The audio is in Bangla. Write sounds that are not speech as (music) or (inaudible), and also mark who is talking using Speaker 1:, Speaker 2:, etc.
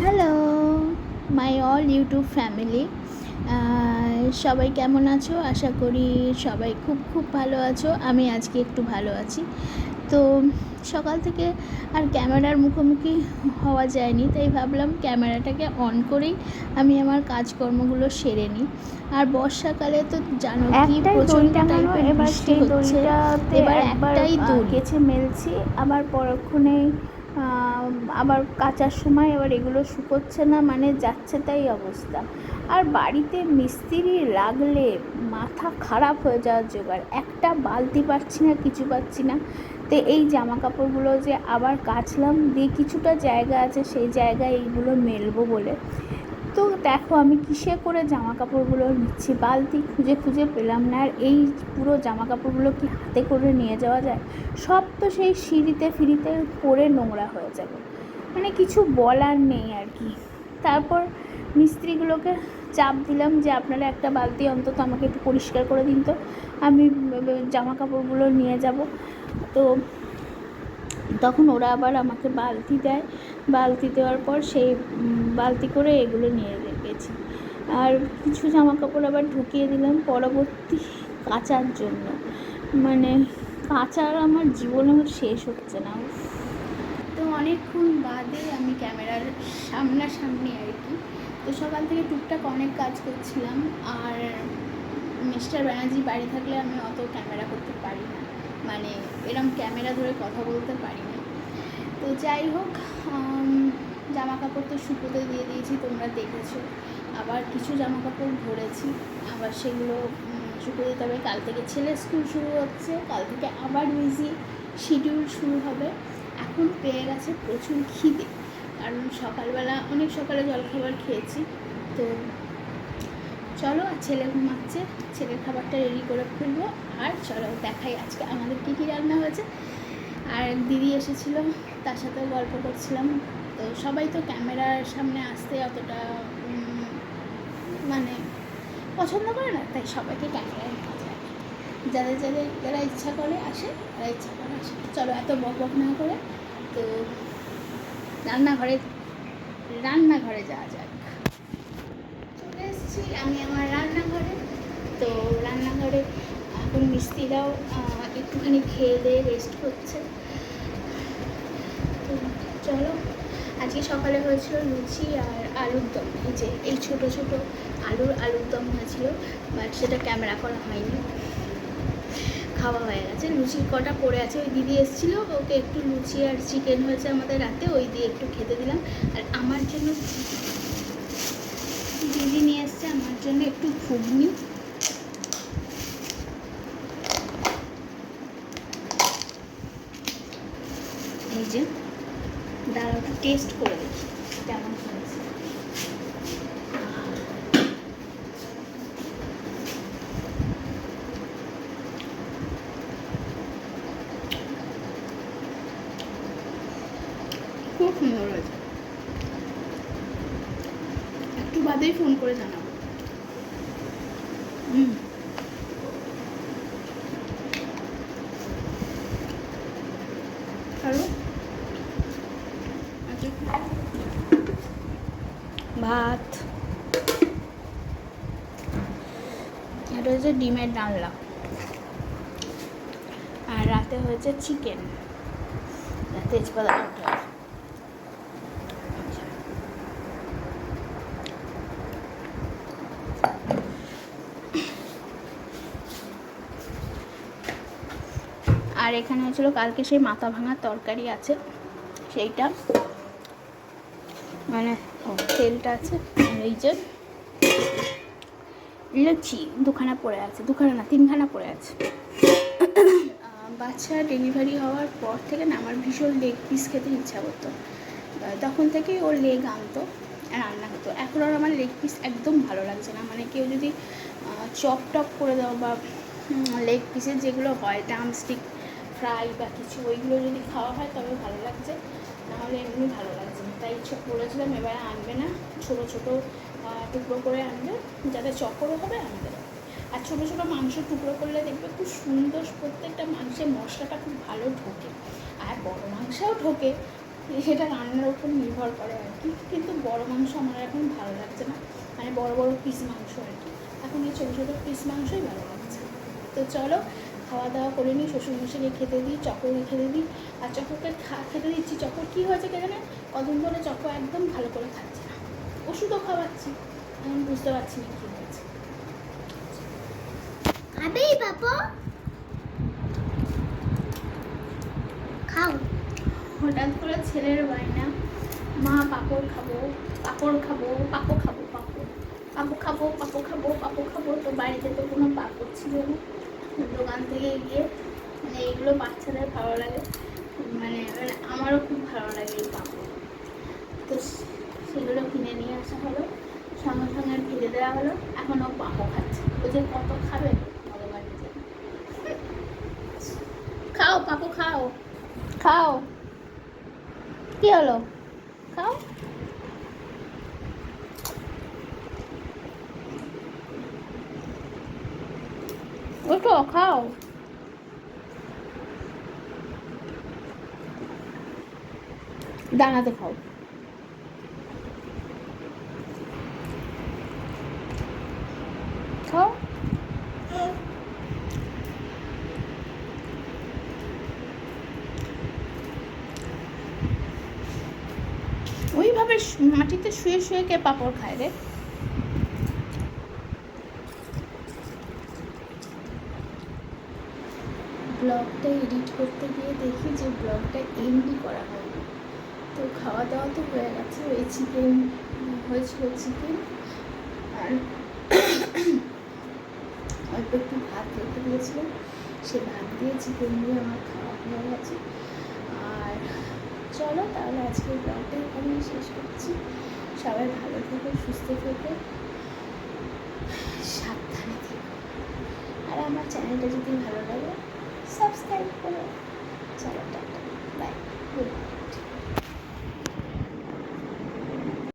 Speaker 1: Hello, my all YouTube family. সবাই কেমন আছো? আশা করি সবাই খুব খুব ভালো আছো। আমি আজকে একটু ভালো আছি। তো সকাল থেকে আর ক্যামেরার মুখোমুখি হওয়া যায়নি তাই ভাবলাম ক্যামেরাটাকে অন করেই আমি আমার কাজকর্মগুলো সেরে নিই। আর বর্ষাকালে তো জানো কি টাইপের
Speaker 2: এবার সেই
Speaker 1: এবার একটাই দড়ি
Speaker 2: কেচে মেলছি আবার পরক্ষণে আহ, আবার কাচার সময় এবার এগুলো শুকোচ্ছে না মানে যাচ্ছে তাই অবস্থা। আর বাড়িতে মিস্ত্রি লাগলে মাথা খারাপ হয়ে যাওয়ার জোগাড়। একটা বালতি পাচ্ছি না, কিছু পাচ্ছি না। তো এই জামা কাপড়গুলো যে আবার কাচলাম, দিয়ে কিছুটা জায়গা আছে, সেই জায়গায় এইগুলো মেলবো বলে। তো দেখো আমি কিসে করে জামা কাপড়গুলো নিচ্ছি? বালতি খুঁজে খুঁজে পেলাম না, আর এই পুরো জামা কাপড়গুলো কি হাতে করে নিয়ে যাওয়া যায়? সব তো সেই সিঁড়িতে ফিরিতে পরে নোংরা হয়ে যাবে। মানে কিছু বলার নেই আর কি। তারপর মিস্ত্রিগুলোকে চাপ দিলাম যে আপনারা একটা বালতি অন্তত আমাকে একটু পরিষ্কার করে দিন তো। আমি জামা কাপড়গুলো নিয়ে যাব। তো তখন ওরা আবার আমাকে বালতি দেয়। বালতি দেওয়ার পর সেই বালতি করে এগুলো নিয়ে গেছি। আর কিছু জামা কাপড় আবার ঢুকিয়ে দিলাম পরবর্তী কাচার জন্য। মানে কাচার আমার জীবনে শেষ হচ্ছে না
Speaker 1: অনেকক্ষণ বাদে আমি ক্যামেরার সামনাসামনি আর কি। তো সকাল থেকে টুকটাক অনেক কাজ করছিলাম আর মিস্টার ব্যানার্জি বাড়ি থাকলে আমি অত ক্যামেরা করতে পারি না। মানে এরম ক্যামেরা ধরে কথা বলতে পারি না। তো যাই হোক জামা কাপড় তো শুকোতে দিয়ে দিয়েছি, তোমরা দেখেছ। আবার কিছু জামা কাপড় ভরেছি আবার সেগুলো শুকোতে দিতে হবে। কাল থেকে ছেলের স্কুল শুরু হচ্ছে, কাল থেকে আবার বিজি শিডিউল শুরু হবে। এখন পেয়ে গেছে প্রচুর খিদে। কারণ সকালবেলা অনেক সকালে জলখাবার খেয়েছি। তো চলো, আর ছেলে ঘুমাচ্ছে। ছেলের খাবারটা রেডি করে ফেলব। আর চলো, দেখাই আজকে আমাদের কী কী রান্না হয়েছে। আর দিদি এসেছিল, তার সাথেও গল্প করছিলাম। তো সবাই তো ক্যামেরার সামনে আসতে অতটা মানে পছন্দ করে না, তাই সবাইকে ক্যামেরায় যাদের যাদের, যারা ইচ্ছা করে আসে, তারা ইচ্ছা করে আসে। চলো এত বক বক না করে, তো রান্নাঘরে রান্নাঘরে যাওয়া যাক। চলে এসেছি আমি আমার রান্নাঘরে। তো রান্নাঘরে এখন মিস্ত্রিরাও একটুখানি খেয়ে দিয়ে রেস্ট করছে। তো চলো, আজকে সকালে হয়েছিল লুচি আর আলুর দম। এই যে, এই ছোটো ছোটো আলুর আলুর দম হয়েছিল বাট সেটা ক্যামেরা করা হয়নি। খাওয়া হয়ে গেছে। লুচির কটা পড়ে আছে, ওই দিদি এসেছিল, ওকে একটু লুচি আর চিকেন হয়েছে আমাদের রাতে, ওই দিয়ে একটু খেতে দিলাম। আর আমার জন্য দিদি নিয়ে এসছে, আমার জন্য একটু ঘুগনি। এই যে দাঁড়াও একটু টেস্ট করে দেখি, কেমন হয়েছে খুব সুন্দর হয়েছে একটু বাদেই ফোন করে জানাব। হুম। আচ্ছা। ভাত। এটা হচ্ছে ডিমের ডালনা। আর রাতে হয়েছে চিকেন। তেজপাতা আর এখানে হয়েছিল কালকে সেই মাথা ভাঙা তরকারি আছে, সেইটা। মানে তেলটা আছে এই যে লুচি দুখানা পড়ে আছে, দুখানা না, তিনখানা পড়ে আছে। বাচ্চা ডেলিভারি হওয়ার পর থেকে না আমার ভীষণ লেগ পিস খেতে ইচ্ছা করতো। তখন থেকেই ওর লেগ আনতো, রান্না হতো। এখন আর আমার লেগ পিস একদম ভালো লাগছে না। মানে কেউ যদি চপ টপ করে দাও বা লেগ পিসের যেগুলো হয় ড্রামস্টিক ফ্রাই বা কিছু, ওইগুলো যদি খাওয়া হয় তবে ভালো লাগছে। নাহলে এমনি ভালো লাগছে না। তাই বলেছিলাম এবারে আনবে না, ছোটো ছোটো টুকরো করে আনবে, যাতে চকরও হবে আনবে আর ছোটো ছোটো মাংস টুকরো করলে দেখবে খুব সুন্দর প্রত্যেকটা মাংসের মশলাটা খুব ভালো ঢোকে। আর বড় মাংসও ঢোকে। সেটা রান্নার উপর নির্ভর করে আর কি। কিন্তু বড় মাংস আমার এখন ভালো লাগছে না। মানে বড় বড় পিস মাংস আর কি। এখন এই ছোটো ছোটো পিস মাংসই ভালো লাগছে। তো চলো খাওয়া দাওয়া করে নিই শ্বশুরমশাইকে খেতে দিই চকরকে খেতে দিই আর চকরকে খা খেতে দিচ্ছি। চকর কী হয়েছে কে জানে কদিন ধরে চকর একদম ভালো করে খাচ্ছে না। ওষুধও খাওয়াচ্ছি। এখন বুঝতে পারছি না কী হয়েছে।
Speaker 3: বাবা খাও।
Speaker 1: হঠাৎ করে ছেলের বায়না। মা পাপড় খাব পাপড় খাব পাপো খাব পাপড়। পাপো খাব পাপো খাব পাপো খাব তো বাড়িতে তো কোনো পাপড় ছিল না। দোকান থেকে গিয়ে মানে এইগুলো বাচ্চাদের ভালো লাগে। মানে মানে আমারও খুব ভালো লাগে এই পাপড়। তো সেগুলো কিনে নিয়ে আসা হলো। সঙ্গে সঙ্গে ঢেলে দেওয়া হলো। এখন ও পাপো খাচ্ছে। ও যে কত খাবে? আমাদের বাড়িতে খাও পাপো খাও। খাও। কি হলো? খাও। ওঠো খাও। দানাতে খাও। খাও। ওইভাবে মাটিতে শুয়ে শুয়ে কে পাপড় খায় রে? ব্লগটা এডিট করতে গিয়ে দেখি যে ব্লগটা এমডি করা হয়নি। তো খাওয়া দাওয়া তো হয়ে গেছে, ওই চিকেন হয়েছিল চিকেন আর (coughs) অল্প একটু ভাত রেখে দিয়েছিলাম। সে ভাত দিয়ে চিকেন দিয়ে আমার খাওয়া হয়ে গেছে। আর চলো তাহলে আজকের ব্লগটা এখানেই শেষ করছি। সবাই ভালো থেকো, সুস্থ থেকো। সাবধানে থেকো। আর আমার চ্যানেলটা যদি ভালো লাগে সাবস্ক্রাইব করো। চলো টাটা। বাই। গুড